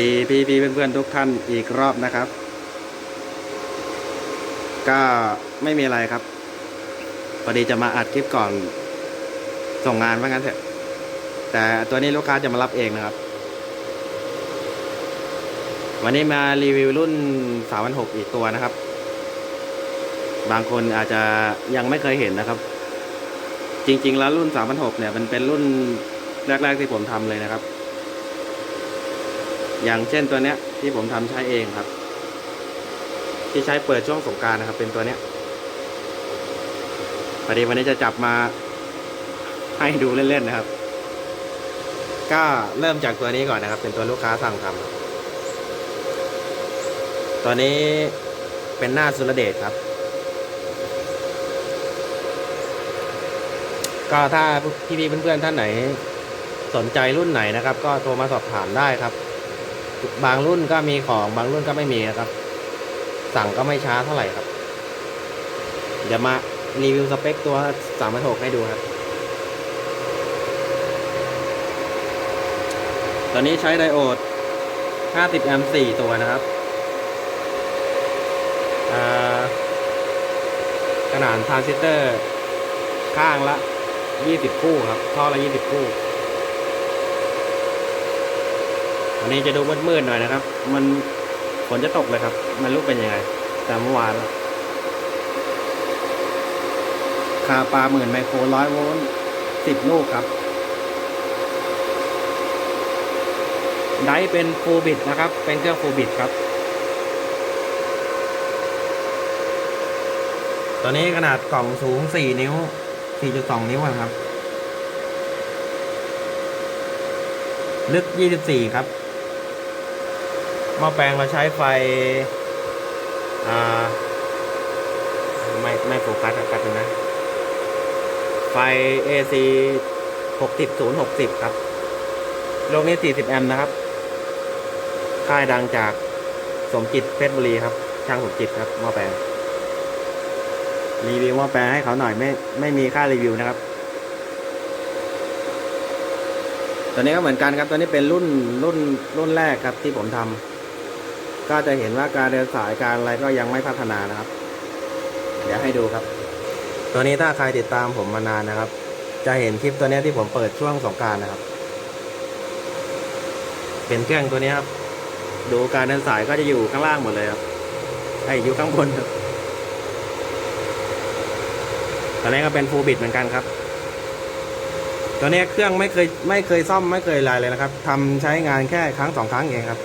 พี่พี่พี่เพื่อนๆทุกท่านอีกรอบนะครับ ก็ไม่มีอะไรครับพอดีจะมาอัดคลิปก่อน ส่งงานว่างั้นเถอะ แต่ตัวนี้ลูกค้าจะมารับเองนะครับ วันนี้มารีวิวรุ่น3,600อีกตัวนะครับ บางคนอาจจะยังไม่เคยเห็นนะครับ จริง ๆ แล้วรุ่น3,600เนี่ยมันเป็นรุ่นแรก ๆ ที่ผมทำเลยนะครับ อย่างเช่นตัวเนี้ยที่ผมทำใช้เองครับ ที่ใช้เปิดช่วงสงการนะครับ เป็นตัวเนี้ยพอดีวันนี้จะจับมาให้ดูเล่นๆนะครับ ก็เริ่มจากตัวนี้ก่อนนะครับ เป็นตัวลูกค้าสั่งทำตัวนี้เป็นหน้าสุรเดชครับ ก็ถ้าพี่ๆเพื่อนๆท่านไหนสนใจรุ่นไหนนะครับ ก็โทรมาสอบถามได้ครับ บางรุ่นก็มีของบางรุ่นก็ไม่มีนะครับ สั่งก็ไม่ช้าเท่าไหร่ครับ เดี๋ยวมารีวิวสเปคตัว3ามหกให้ดูครับ ตอนนี้ใช้ไดโอด 50 แอมป์ 4 ตัวนะครับ ขนาดทรานซิสเตอร์ข้างละ 20 คู่ครับ ท่อละ 20 คู่ วันนี้จะดูมืดๆหน่อยนะครับ มันฝนจะตกเลยครับ มันลุกเป็นยังไงแต่เมื่อวานคาปลาหมื่นไมโครร้อยโวลต์สิบลูกครับ ไดเป็นฟูบิดนะครับ เป็นเครื่องฟูบิดครับตอนนี้ขนาดกล่องสูง 4 นิ้ว 4.2 นิ้วครับ ลึก 24 ครับ หม้อแปลงเราใช้ไฟอ่าไม่ไม่โฟกัสอะครับนะ ไฟ AC 60 0 60 ครับ โลกนี้ 40 แอมป์นะครับ ค่ายดังจากสมจิตเพชรบุรีครับ ช่างสมจิตครับหม้อแปลง รีวิวหม้อแปลงให้เขาหน่อยไม่ไม่มีค่ารีวิวนะครับตัวนี้ก็เหมือนกันครับตัวนี้เป็นรุ่นรุ่นรุ่นแรกครับที่ผมทำ ก็จะเห็นว่าการเดินสายการอะไรก็ยังไม่พัฒนานะครับ เดี๋ยวให้ดูครับ ตัวนี้ถ้าใครติดตามผมมานานนะครับ จะเห็นคลิปตัวนี้ที่ผมเปิดช่วงสงการนะครับ เป็นเครื่องตัวนี้ครับ ดูการเดินสายก็จะอยู่ข้างล่างหมดเลยครับไอ้อยู่ข้างบนครับตัวนี้ก็เป็นฟูบิดเหมือนกันครับตัวนี้เครื่องไม่เคยไม่เคยซ่อมไม่เคยอะไรเลยนะครับทำใช้งานแค่ครั้งสองครั้งเองครับ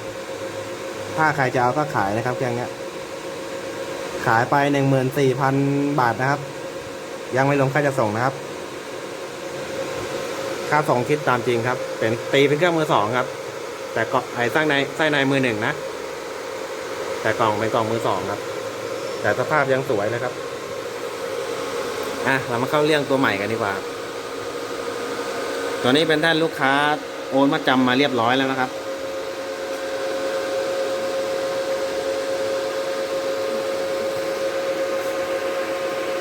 ถ้าใครจะเอาก็ขายนะครับเครื่องเนี้ย ขายไปหนึ่งหมื่นสี่พันบาทนะครับ ยังไม่ลงค่าจะส่งนะครับ ค่าส่งคิดตามจริงครับ เป็นตีเป็นเครื่องมือสองครับ แต่ก็ไอ้ไส้งในไส้ในมือหนึ่งนะ แต่กล่องเป็นกล่องมือสองครับ แต่สภาพยังสวยเลยครับ อะเรามาเข้าเรื่องตัวใหม่กันดีกว่า ตัวนี้เป็นท่านลูกค้าโอนมาจำมาเรียบร้อยแล้วนะครับ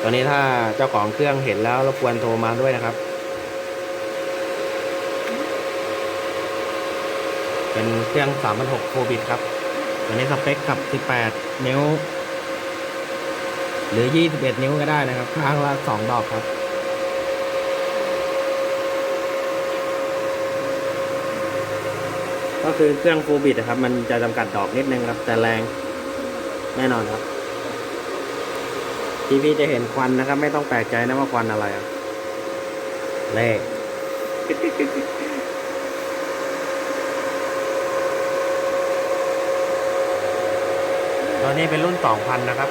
ตอนนี้ถ้าเจ้าของเครื่องเห็นแล้วรบกวนโทรมาด้วยนะครับ เป็นเครื่อง3,600โคบิดครับ ตัวนี้สเปคกับ 18 นิ้ว หรือ 21 นิ้วก็ได้นะครับ ข้างละ 2 ดอกครับก็คือเครื่องฟูบิดนะครับ มันจะจำกัดดอกนิดนึงครับ แต่แรงแน่นอนครับ ที่พี่จะเห็นควันนะครับ ไม่ต้องแปลกใจนะว่าควันอะไรเล่ตัวนี้เป็นรุ่น 2,000 นะครับ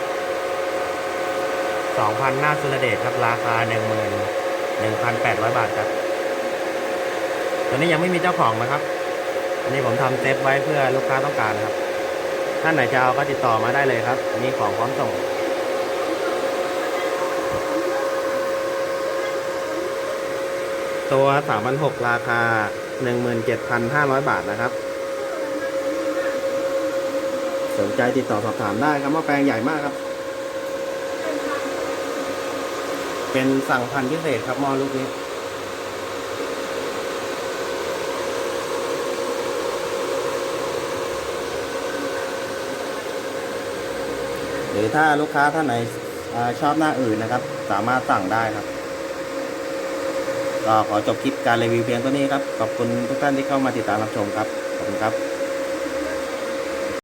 2,000 หน้าสุรเดชครับ ราคา 11,800 บาทครับ ตัวนี้ยังไม่มีเจ้าของนะครับ อันนี้ผมทำเซฟไว้เพื่อลูกค้าต้องการนะครับ ท่านไหนจะเอาก็ติดต่อมาได้เลยครับ มีของพร้อมส่ง ตัว3,006ราคา 17,500 บาทนะครับ สนใจติดต่อสอบถามได้ครับว่แปลงใหญ่มากครับ เป็นสั่งพันธุ์พิเศษครับมอลูกนี้หรือถ้าลูกค้าท่านไหนชอบหน้าอื่นนะครับ สามารถสั่งได้ครับ ก็ขอจบคลิปการรีวิวเพียงเท่านี้ครับ ขอบคุณทุกท่านที่เข้ามาติดตามรับชมครับ ขอบคุณครับ